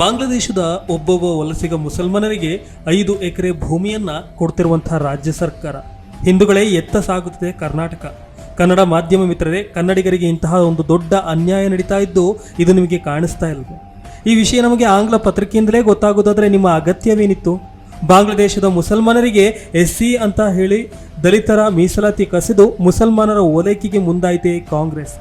ಬಾಂಗ್ಲಾದೇಶದ ಒಬ್ಬೊಬ್ಬ ವಲಸಿಗ ಮುಸಲ್ಮಾನರಿಗೆ ಐದು ಎಕರೆ ಭೂಮಿಯನ್ನ ಕೊಡ್ತಿರುವಂತಹ ರಾಜ್ಯ ಸರ್ಕಾರ. ಹಿಂದೂಗಳೇ ಎತ್ತ ಸಾಗುತ್ತಿದೆ ಕರ್ನಾಟಕ. ಕನ್ನಡ ಮಾಧ್ಯಮ ಮಿತ್ರರೇ, ಕನ್ನಡಿಗರಿಗೆ ಇಂತಹ ಒಂದು ದೊಡ್ಡ ಅನ್ಯಾಯ ನಡೀತಾ ಇದ್ದು ಇದು ನಿಮಗೆ ಕಾಣಿಸ್ತಾ ಇಲ್ಲ ಈ ವಿಷಯ ನಮಗೆ ಆಂಗ್ಲ ಪತ್ರಿಕೆಯಿಂದಲೇ ಗೊತ್ತಾಗೋದಾದರೆ ನಿಮ್ಮ ಅಗತ್ಯವೇನಿತ್ತು? ಬಾಂಗ್ಲಾದೇಶದ ಮುಸಲ್ಮಾನರಿಗೆ ಎಸ್ ಸಿ ಅಂತ ಹೇಳಿ ದಲಿತರ ಮೀಸಲಾತಿ ಕಸಿದು ಮುಸಲ್ಮಾನರ ಓಲೈಕೆಗೆ ಮುಂದಾಯಿತೆ ಕಾಂಗ್ರೆಸ್.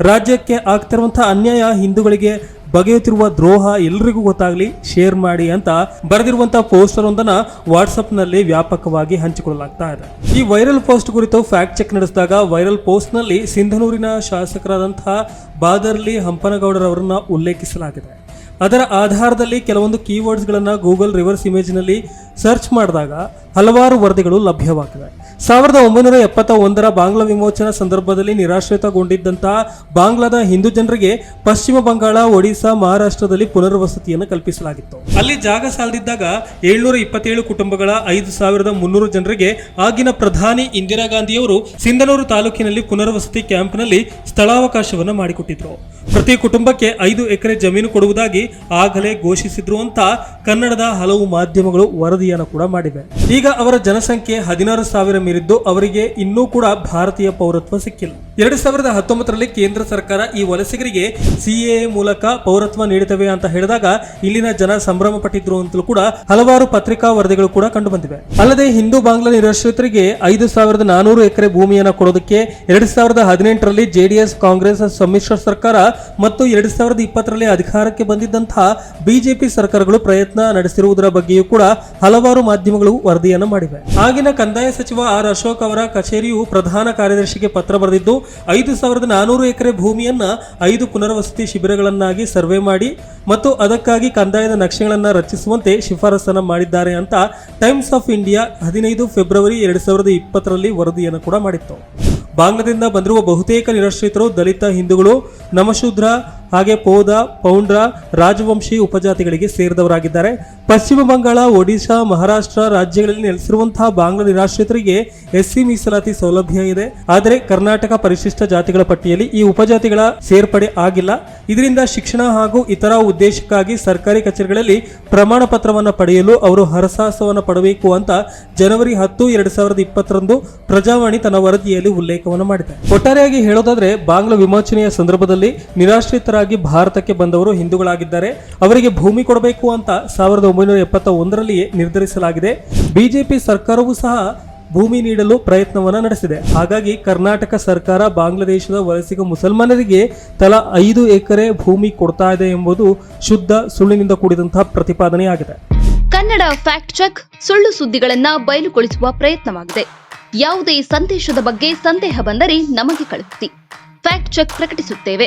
ರಾಜ್ಯಕ್ಕೆ ಆಗ್ತಿರುವಂತಹ ಅನ್ಯಾಯ ಹಿಂದೂಗಳಿಗೆ ಬಗೆಯುತ್ತಿರುವ ದ್ರೋಹ ಎಲ್ರಿಗೂ ಗೊತ್ತಾಗಲಿ ಶೇರ್ ಮಾಡಿ ಅಂತ ಬರೆದಿರುವಂತಹ ಪೋಸ್ಟರ್ ಒಂದನ್ನ ವಾಟ್ಸಪ್ನಲ್ಲಿ ವ್ಯಾಪಕವಾಗಿ ಹಂಚಿಕೊಳ್ಳಲಾಗ್ತಾ ಇದೆ. ಈ ವೈರಲ್ ಪೋಸ್ಟ್ ಕುರಿತು ಫ್ಯಾಕ್ಟ್ ಚೆಕ್ ನಡೆಸಿದಾಗ ವೈರಲ್ ಪೋಸ್ಟ್ನಲ್ಲಿ ಸಿಂಧನೂರಿನ ಶಾಸಕರಾದಂತಹ ಬಾದರ್ಲಿ ಹಂಪನಗೌಡರವರನ್ನ ಉಲ್ಲೇಖಿಸಲಾಗಿದೆ. ಅದರ ಆಧಾರದಲ್ಲಿ ಕೆಲವೊಂದು ಕೀವರ್ಡ್ಸ್ಗಳನ್ನು ಗೂಗಲ್ ರಿವರ್ಸ್ ಇಮೇಜ್ನಲ್ಲಿ ಸರ್ಚ್ ಮಾಡಿದಾಗ ಹಲವಾರು ವರದಿಗಳು ಲಭ್ಯವಾಗಿವೆ ಸಾವಿರದ ಒಂಬೈನೂರ ಎಪ್ಪತ್ತ ಒಂದರ ಬಾಂಗ್ಲಾ ವಿಮೋಚನಾ ಸಂದರ್ಭದಲ್ಲಿ ನಿರಾಶ್ರಿತಗೊಂಡಿದ್ದಂತಹ ಬಾಂಗ್ಲಾದ ಹಿಂದೂ ಜನರಿಗೆ ಪಶ್ಚಿಮ ಬಂಗಾಳ ಒಡಿಶಾ ಮಹಾರಾಷ್ಟ್ರದಲ್ಲಿ ಪುನರ್ವಸತಿಯನ್ನು ಕಲ್ಪಿಸಲಾಗಿತ್ತು. ಅಲ್ಲಿ ಜಾಗ ಸಾಲದಿದ್ದಾಗ ಏಳ್ನೂರ ಇಪ್ಪತ್ತೇಳು ಕುಟುಂಬಗಳ ಐದು ಸಾವಿರದ ಮುನ್ನೂರು ಜನರಿಗೆ ಆಗಿನ ಪ್ರಧಾನಿ ಇಂದಿರಾ ಗಾಂಧಿಯವರು ಸಿಂಧನೂರು ತಾಲೂಕಿನಲ್ಲಿ ಪುನರ್ವಸತಿ ಕ್ಯಾಂಪ್ನಲ್ಲಿ ಸ್ಥಳಾವಕಾಶವನ್ನು ಮಾಡಿಕೊಟ್ಟಿದ್ರು. ಪ್ರತಿ ಕುಟುಂಬಕ್ಕೆ ಐದು ಎಕರೆ ಜಮೀನು ಕೊಡುವುದಾಗಿ ಆಗಲೇ ಘೋಷಿಸಿದ್ರು ಅಂತ ಕನ್ನಡದ ಹಲವು ಮಾಧ್ಯಮಗಳು ವರದಿಯನ್ನು ಕೂಡ ಮಾಡಿವೆ. ಈಗ ಅವರ ಜನಸಂಖ್ಯೆ ಹದಿನಾರು ಸಾವಿರ ಮೀರಿದ್ದು ಅವರಿಗೆ ಇನ್ನೂ ಕೂಡ ಭಾರತೀಯ ಪೌರತ್ವ ಸಿಕ್ಕಿಲ್ಲ. ಎರಡು ಸಾವಿರದ ಹತ್ತೊಂಬತ್ತರಲ್ಲಿ ಕೇಂದ್ರ ಸರ್ಕಾರ ಈ ವಲಸಿಗರಿಗೆ ಸಿಎ ಮೂಲಕ ಪೌರತ್ವ ನೀಡುತ್ತವೆ ಅಂತ ಹೇಳಿದಾಗ ಇಲ್ಲಿನ ಜನ ಸಂಭ್ರಮ ಪಟ್ಟಿದ್ರು ಅಂತಲೂ ಕೂಡ ಹಲವಾರು ಪತ್ರಿಕಾ ವರದಿಗಳು ಕೂಡ ಕಂಡು ಬಂದಿವೆ ಅಲ್ಲದೆ ಹಿಂದೂ ಬಾಂಗ್ಲಾ ನಿರಾಶ್ರಿತರಿಗೆ ಐದು ಸಾವಿರದ ನಾನೂರು ಎಕರೆ ಭೂಮಿಯನ್ನು ಕೊಡೋದಕ್ಕೆ ಎರಡು ಸಾವಿರದ ಹದಿನೆಂಟರಲ್ಲಿ ಜೆಡಿಎಸ್, ಕಾಂಗ್ರೆಸ್, ಸಮ್ಮಿಶ್ರ ಸರ್ಕಾರ ಮತ್ತು ಎರಡು ಸಾವಿರದ ಇಪ್ಪತ್ತರಲ್ಲಿ ಅಧಿಕಾರಕ್ಕೆ ಬಂದಿದ್ದಂತಹ ಬಿಜೆಪಿ ಸರ್ಕಾರಗಳು ಪ್ರಯತ್ನ ನಡೆಸಿರುವುದರ ಬಗ್ಗೆಯೂ ಕೂಡ ಹಲವಾರು ಮಾಧ್ಯಮಗಳು ವರದಿಯನ್ನು ಮಾಡಿವೆ. ಆಗಿನ ಕಂದಾಯ ಸಚಿವ ಆರ್ ಅಶೋಕ್ ಅವರ ಕಚೇರಿಯು ಪ್ರಧಾನ ಕಾರ್ಯದರ್ಶಿಗೆ ಪತ್ರ ಬರೆದಿದ್ದು ಐದು ಸಾವಿರದ ನಾನೂರು ಎಕರೆ ಭೂಮಿಯನ್ನ ಐದು ಪುನರ್ವಸತಿ ಶಿಬಿರಗಳನ್ನಾಗಿ ಸರ್ವೆ ಮಾಡಿ ಮತ್ತು ಅದಕ್ಕಾಗಿ ಕಂದಾಯದ ನಕ್ಷೆಗಳನ್ನು ರಚಿಸುವಂತೆ ಶಿಫಾರಸನ್ನು ಮಾಡಿದ್ದಾರೆ ಅಂತ ಟೈಮ್ಸ್ ಆಫ್ ಇಂಡಿಯಾ ಹದಿನೈದು ಫೆಬ್ರವರಿ ಎರಡು ಸಾವಿರದ ಇಪ್ಪತ್ತರಲ್ಲಿ ವರದಿಯನ್ನು ಕೂಡ ಮಾಡಿತ್ತು. ಬಾಂಗ್ಲಾದಿಂದ ಬಂದಿರುವ ಬಹುತೇಕ ನಿರಾಶ್ರಿತರು ದಲಿತ ಹಿಂದೂಗಳು, ನಮಶೂದ್ರ ಹಾಗೆ ಪೋದ ಪೌಂಡ್ರ, ರಾಜವಂಶಿ ಉಪಜಾತಿಗಳಿಗೆ ಸೇರಿದವರಾಗಿದ್ದಾರೆ. ಪಶ್ಚಿಮ ಬಂಗಾಳ, ಒಡಿಶಾ, ಮಹಾರಾಷ್ಟ್ರ ರಾಜ್ಯಗಳಲ್ಲಿ ನೆಲೆಸಿರುವಂತಹ ಬಾಂಗ್ಲಾ ನಿರಾಶ್ರಿತರಿಗೆ ಎಸ್ಸಿ ಮೀಸಲಾತಿ ಸೌಲಭ್ಯ ಇದೆ. ಆದರೆ ಕರ್ನಾಟಕ ಪರಿಶಿಷ್ಟ ಜಾತಿಗಳ ಪಟ್ಟಿಯಲ್ಲಿ ಈ ಉಪಜಾತಿಗಳ ಸೇರ್ಪಡೆ ಆಗಿಲ್ಲ. ಇದರಿಂದ ಶಿಕ್ಷಣ ಹಾಗೂ ಇತರ ಉದ್ದೇಶಕ್ಕಾಗಿ ಸರ್ಕಾರಿ ಕಚೇರಿಗಳಲ್ಲಿ ಪ್ರಮಾಣ ಪತ್ರವನ್ನು ಪಡೆಯಲು ಅವರು ಹರಸಾಹಸವನ್ನು ಪಡಬೇಕು ಅಂತ ಜನವರಿ ಹತ್ತು, ಎರಡ್ ಸಾವಿರದ ಇಪ್ಪತ್ತರಂದು ಪ್ರಜಾವಾಣಿ ತನ್ನ ವರದಿಯಲ್ಲಿ ಉಲ್ಲೇಖವನ್ನು ಮಾಡಿದೆ. ಒಟ್ಟಾರೆಯಾಗಿ ಹೇಳೋದಾದ್ರೆ ಬಾಂಗ್ಲಾ ವಿಮೋಚನೆಯ ಸಂದರ್ಭದಲ್ಲಿ ನಿರಾಶ್ರಿತರಾಗಿ ಭಾರತಕ್ಕೆ ಬಂದವರು ಹಿಂದೂಗಳಾಗಿದ್ದಾರೆ. ಅವರಿಗೆ ಭೂಮಿ ಕೊಡಬೇಕು ಅಂತ ಸಾವಿರದ ಒಂಬೈನೂರ ಎಪ್ಪತ್ತ ಒಂದರಲ್ಲಿಯೇ ನಿರ್ಧರಿಸಲಾಗಿದೆ. ಬಿಜೆಪಿ ಸರ್ಕಾರವೂ ಸಹ ಭೂಮಿ ನೀಡಲು ಪ್ರಯತ್ನವನ್ನು ನಡೆಸಿದೆ. ಹಾಗಾಗಿ ಕರ್ನಾಟಕ ಸರ್ಕಾರ ಬಾಂಗ್ಲಾದೇಶದ ವಲಸಿಗ ಮುಸಲ್ಮಾನರಿಗೆ ತಲಾ ಐದು ಎಕರೆ ಭೂಮಿ ಕೊಡ್ತಾ ಇದೆ ಎಂಬುದು ಶುದ್ಧ ಸುಳ್ಳಿನಿಂದ ಕೂಡಿದಂತಹ ಪ್ರತಿಪಾದನೆಯಾಗಿದೆ. ಕನ್ನಡ ಫ್ಯಾಕ್ಟ್ ಚೆಕ್ ಸುಳ್ಳು ಸುದ್ದಿಗಳನ್ನ ಬಯಲುಗೊಳಿಸುವ ಪ್ರಯತ್ನವಾಗಿದೆ. ಯಾವುದೇ ಸಂದೇಶದ ಬಗ್ಗೆ ಸಂದೇಹ ಬಂದರೆ ನಮಗೆ ಕಳುಹಿಸಿ. Fact check ಪ್ರಕಟಿಸುತ್ತೇವೆ.